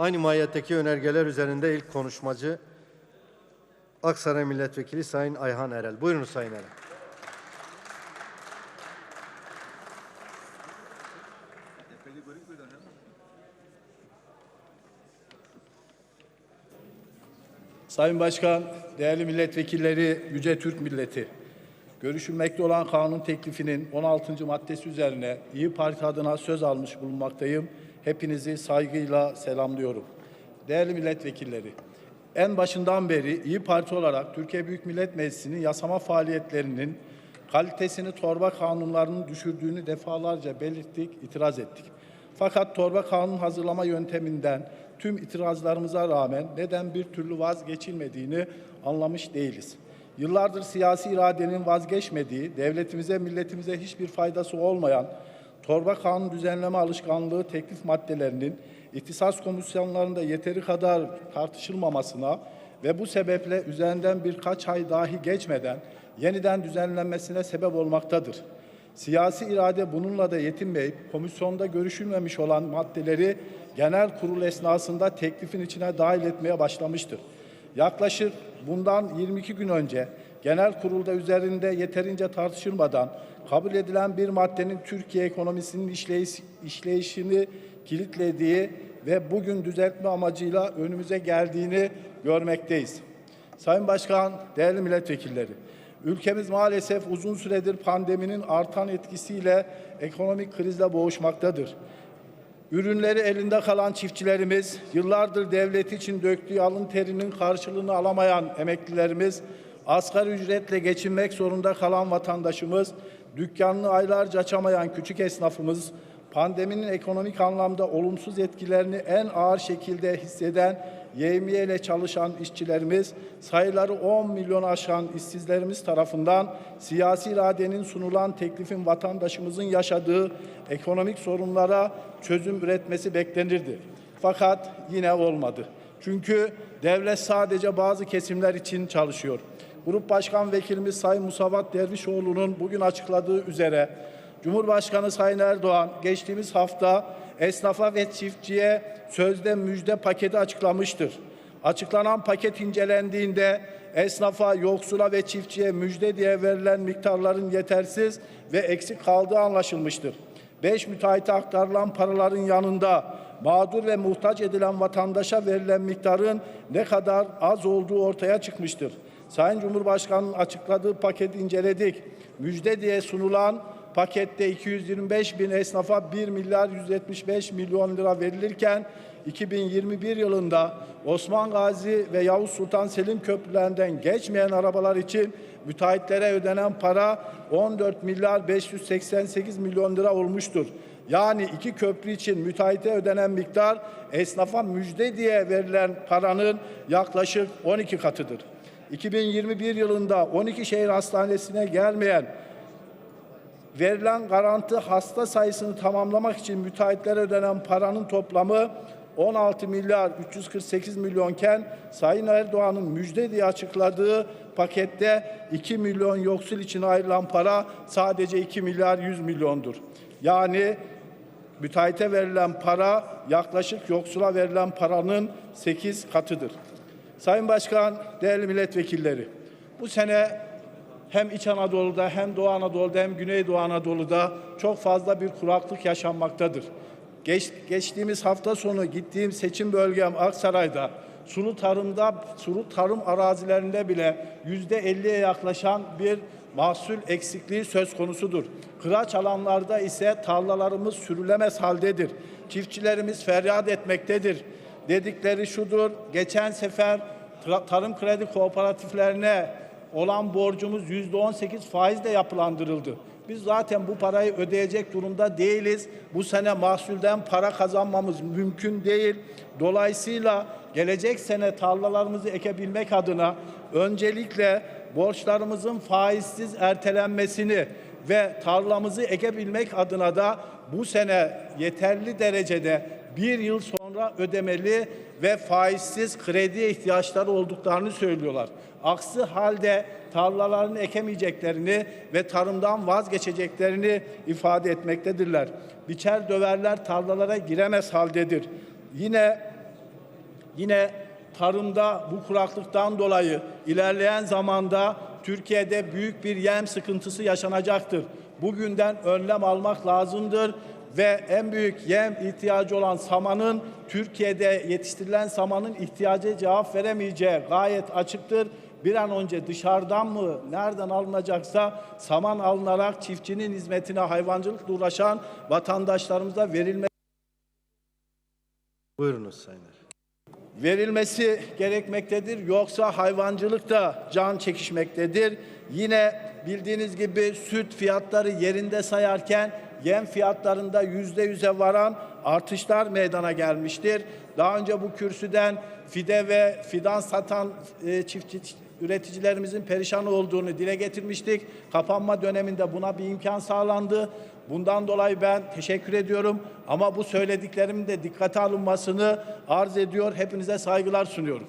Aynı mahiyetteki önergeler üzerinde ilk konuşmacı Aksaray Milletvekili Sayın Ayhan Erel. Buyurun Sayın Erel. Sayın Başkan, değerli milletvekilleri, Yüce Türk Milleti. Görüşülmekte olan kanun teklifinin 16. maddesi üzerine İyi Parti adına söz almış bulunmaktayım. Hepinizi saygıyla selamlıyorum. Değerli milletvekilleri, en başından beri İyi Parti olarak Türkiye Büyük Millet Meclisi'nin yasama faaliyetlerinin kalitesini torba kanunlarının düşürdüğünü defalarca belirttik, itiraz ettik. Fakat torba kanun hazırlama yönteminden tüm itirazlarımıza rağmen neden bir türlü vazgeçilmediğini anlamış değiliz. Yıllardır siyasi iradenin vazgeçmediği, devletimize, milletimize hiçbir faydası olmayan torba kanun düzenleme alışkanlığı teklif maddelerinin ihtisas komisyonlarında yeteri kadar tartışılmamasına ve bu sebeple üzerinden birkaç ay dahi geçmeden yeniden düzenlenmesine sebep olmaktadır. Siyasi irade bununla da yetinmeyip komisyonda görüşülmemiş olan maddeleri genel kurul esnasında teklifin içine dahil etmeye başlamıştır. Yaklaşık bundan 22 gün önce genel kurulda üzerinde yeterince tartışılmadan kabul edilen bir maddenin Türkiye ekonomisinin işleyiş, işleyişini kilitlediği ve bugün düzeltme amacıyla önümüze geldiğini görmekteyiz. Sayın Başkan, değerli milletvekilleri, ülkemiz maalesef uzun süredir pandeminin artan etkisiyle ekonomik krizle boğuşmaktadır. Ürünleri elinde kalan çiftçilerimiz, yıllardır devlet için döktüğü alın terinin karşılığını alamayan emeklilerimiz, asgari ücretle geçinmek zorunda kalan vatandaşımız, dükkanını aylarca açamayan küçük esnafımız, pandeminin ekonomik anlamda olumsuz etkilerini en ağır şekilde hisseden yevmiye ile çalışan işçilerimiz, sayıları 10 milyon aşan işsizlerimiz tarafından siyasi iradenin sunulan teklifin vatandaşımızın yaşadığı ekonomik sorunlara çözüm üretmesi beklenirdi. Fakat yine olmadı. Çünkü devlet sadece bazı kesimler için çalışıyor. Grup Başkan Vekilimiz Sayın Musavat Dervişoğlu'nun bugün açıkladığı üzere Cumhurbaşkanı Sayın Erdoğan geçtiğimiz hafta esnafa ve çiftçiye sözde müjde paketi açıklamıştır. Açıklanan paket incelendiğinde esnafa, yoksula ve çiftçiye müjde diye verilen miktarların yetersiz ve eksik kaldığı anlaşılmıştır. Beş müteahhite aktarılan paraların yanında mağdur ve muhtaç edilen vatandaşa verilen miktarın ne kadar az olduğu ortaya çıkmıştır. Sayın Cumhurbaşkanı'nın açıkladığı paketi inceledik. Müjde diye sunulan pakette 225 bin esnafa 1 milyar 175 milyon lira verilirken 2021 yılında Osman Gazi ve Yavuz Sultan Selim köprülerinden geçmeyen arabalar için müteahhitlere ödenen para 14 milyar 588 milyon lira olmuştur. Yani iki köprü için müteahhite ödenen miktar esnafa müjde diye verilen paranın yaklaşık 12 katıdır. 2021 yılında 12 şehir hastanesine gelmeyen verilen garanti hasta sayısını tamamlamak için müteahhitlere ödenen paranın toplamı 16 milyar 348 milyonken Sayın Erdoğan'ın müjde diye açıkladığı pakette 2 milyon yoksul için ayrılan para sadece 2 milyar 100 milyondur. Yani müteahhite verilen para yaklaşık yoksula verilen paranın 8 katıdır. Sayın Başkan, değerli milletvekilleri, bu sene hem İç Anadolu'da hem Doğu Anadolu'da hem Güneydoğu Anadolu'da çok fazla bir kuraklık yaşanmaktadır. Geç, geçtiğimiz hafta sonu gittiğim seçim bölgem Aksaray'da sulu tarımda sulu tarım arazilerinde bile yüzde elliye yaklaşan bir mahsul eksikliği söz konusudur. Kıraç alanlarda ise tarlalarımız sürülemez haldedir. Çiftçilerimiz feryat etmektedir. Dedikleri şudur, geçen sefer tarım kredi kooperatiflerine olan borcumuz yüzde on sekiz faizle yapılandırıldı. Biz zaten bu parayı ödeyecek durumda değiliz. Bu sene mahsulden para kazanmamız mümkün değil. Dolayısıyla gelecek sene tarlalarımızı ekebilmek adına öncelikle borçlarımızın faizsiz ertelenmesini ve tarlamızı ekebilmek adına da bu sene yeterli derecede bir yıl sonra ödemeli ve faizsiz krediye ihtiyaçları olduklarını söylüyorlar. Aksi halde tarlalarını ekemeyeceklerini ve tarımdan vazgeçeceklerini ifade etmektedirler. Biçer döverler tarlalara giremez haldedir. Yine Yine tarımda bu kuraklıktan dolayı ilerleyen zamanda Türkiye'de büyük bir yem sıkıntısı yaşanacaktır. Bugünden önlem almak lazımdır ve en büyük yem ihtiyacı olan samanın Türkiye'de yetiştirilen samanın ihtiyacı cevap veremeyeceği gayet açıktır. Bir an önce dışarıdan mı nereden alınacaksa saman alınarak çiftçinin hizmetine hayvancılıkla uğraşan vatandaşlarımıza verilmesi Buyurunuz Sayın Er. verilmesi gerekmektedir. Yoksa hayvancılık da can çekişmektedir. Yine bildiğiniz gibi süt fiyatları yerinde sayarken yem fiyatlarında yüzde yüze varan artışlar meydana gelmiştir. Daha önce bu kürsüden fide ve fidan satan e, çiftçi üreticilerimizin perişan olduğunu dile getirmiştik. Kapanma döneminde buna bir imkan sağlandı. Bundan dolayı ben teşekkür ediyorum ama bu söylediklerimin de dikkate alınmasını arz ediyor. Hepinize saygılar sunuyorum.